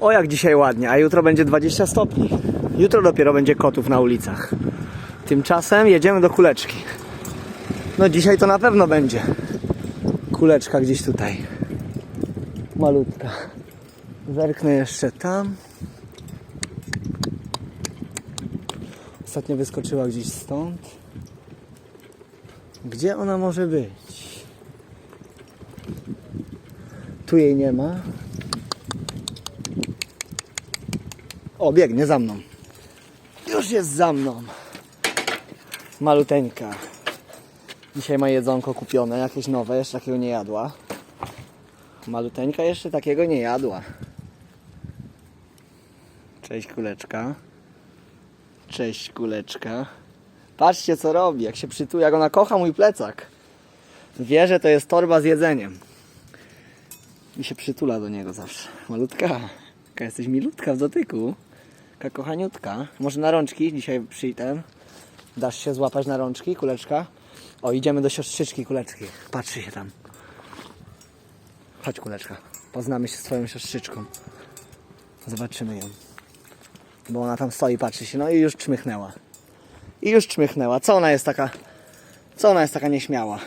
O jak dzisiaj ładnie, a jutro będzie 20 stopni. Jutro dopiero będzie kotów na ulicach. Tymczasem jedziemy do kuleczki. No dzisiaj to na pewno będzie. Kuleczka gdzieś tutaj. Malutka. Zerknę jeszcze tam. Ostatnio wyskoczyła gdzieś stąd. Gdzie ona może być? Tu jej nie ma. O, biegnie za mną. Już jest za mną. Maluteńka. Dzisiaj ma jedzonko kupione, jakieś nowe, jeszcze takiego nie jadła. Maluteńka jeszcze takiego nie jadła. Cześć kuleczka. Cześć kuleczka. Patrzcie co robi, jak się przytuje, jak ona kocha mój plecak. Wie, że to jest torba z jedzeniem. I się przytula do niego zawsze. Malutka. Jaka jesteś milutka w dotyku. Jaka kochaniutka. Może na rączki dzisiaj przyjdę. Dasz się złapać na rączki, kuleczka? O, idziemy do siostrzyczki kuleczki. Patrzy się tam. Chodź kuleczka. Poznamy się z twoją siostrzyczką. Zobaczymy ją. Bo ona tam stoi, patrzy się. No i już czmychnęła. I już czmychnęła. Co ona jest taka... Co ona jest taka nieśmiała?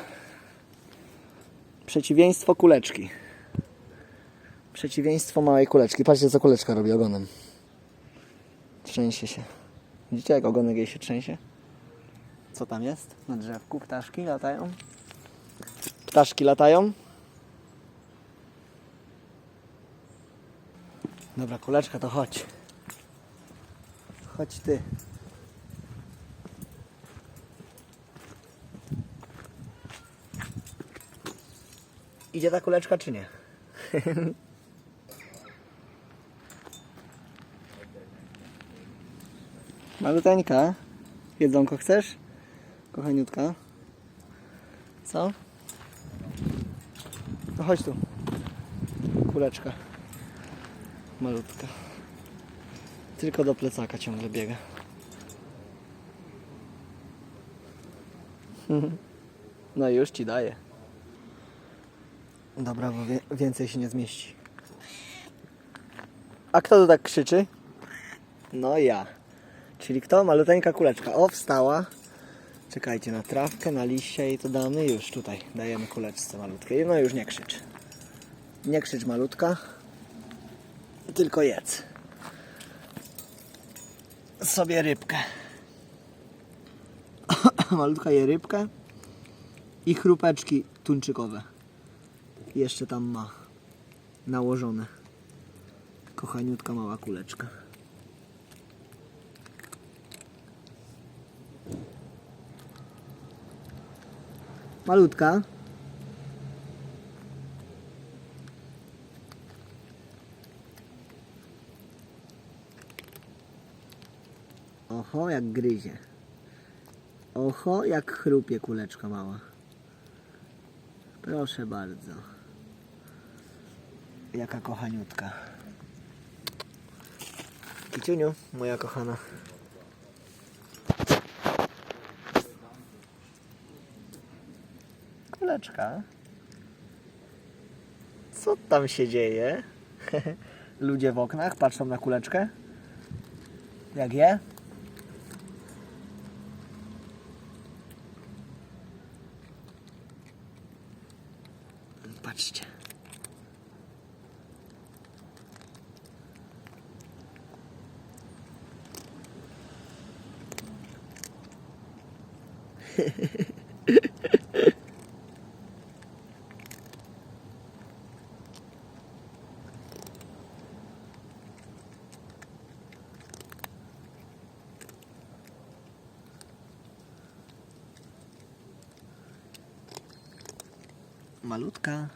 Przeciwieństwo kuleczki. Przeciwieństwo małej kuleczki. Patrzcie, co kuleczka robi ogonem. Trzęsie się. Widzicie, jak ogonek jej się trzęsie? Co tam jest? Na drzewku ptaszki latają. Ptaszki latają. Dobra, kuleczka, to chodź. Chodź ty. Idzie ta kuleczka czy nie? Maluteńka, jedzonko chcesz? Kochaniutka. Co? No chodź tu. Kuleczka. Malutka. Tylko do plecaka ciągle biega. No już ci daję. Dobra, bo więcej się nie zmieści. A kto tu tak krzyczy? No ja. Czyli kto? Maluteńka kuleczka. O, wstała. Czekajcie na trawkę, na liście i to damy. Już tutaj dajemy kuleczce malutkiej. No już nie krzycz. Nie krzycz malutka. Tylko jedz. Sobie rybkę. Malutka je rybkę i chrupeczki tuńczykowe. Jeszcze tam ma nałożone. Kochaniutka mała kuleczka. Malutka. Oho, jak gryzie. Oho, jak chrupie kuleczka mała. Proszę bardzo. Jaka kochaniutka. Kiciuniu, moja kochana. Kuleczka. Co tam się dzieje? Ludzie w oknach patrzą na kuleczkę. Jak je? Patrzcie. Malutka.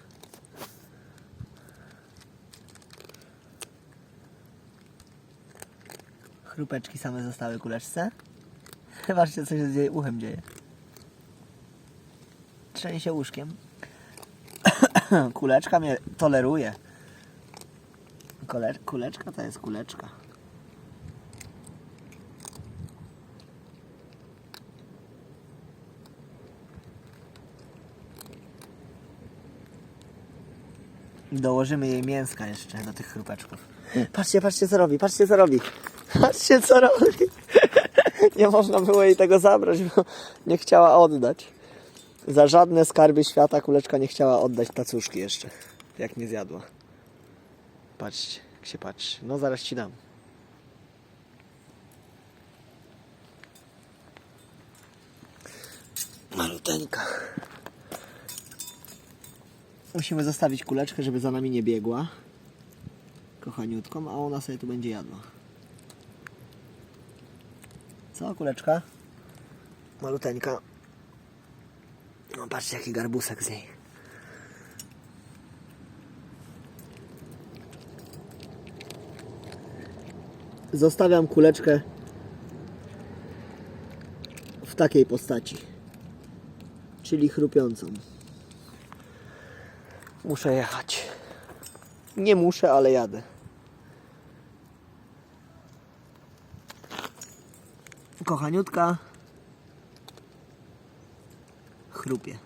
Chrupeczki same zostały kuleczce. Zobaczcie, co się z jej uchem dzieje. Trzęsie łóżkiem. Kuleczka mnie toleruje. Kuleczka to jest kuleczka. Dołożymy jej mięska jeszcze do tych chrupeczków. Patrzcie, patrzcie co robi, patrzcie co robi. Patrzcie co robi. Nie można było jej tego zabrać, bo nie chciała oddać. Za żadne skarby świata kuleczka nie chciała oddać tacuszki jeszcze. Jak nie zjadła. Patrzcie, jak się patrzy. No zaraz ci dam. Maluteńka. Musimy zostawić kuleczkę, żeby za nami nie biegła. Kochaniutką, a ona sobie tu będzie jadła. Co, kuleczka? Maluteńka. No patrzcie, jaki garbusek z niej. Zostawiam kuleczkę w takiej postaci. Czyli chrupiącą. Muszę jechać. Nie muszę, ale jadę. Kochaniutka chrupie.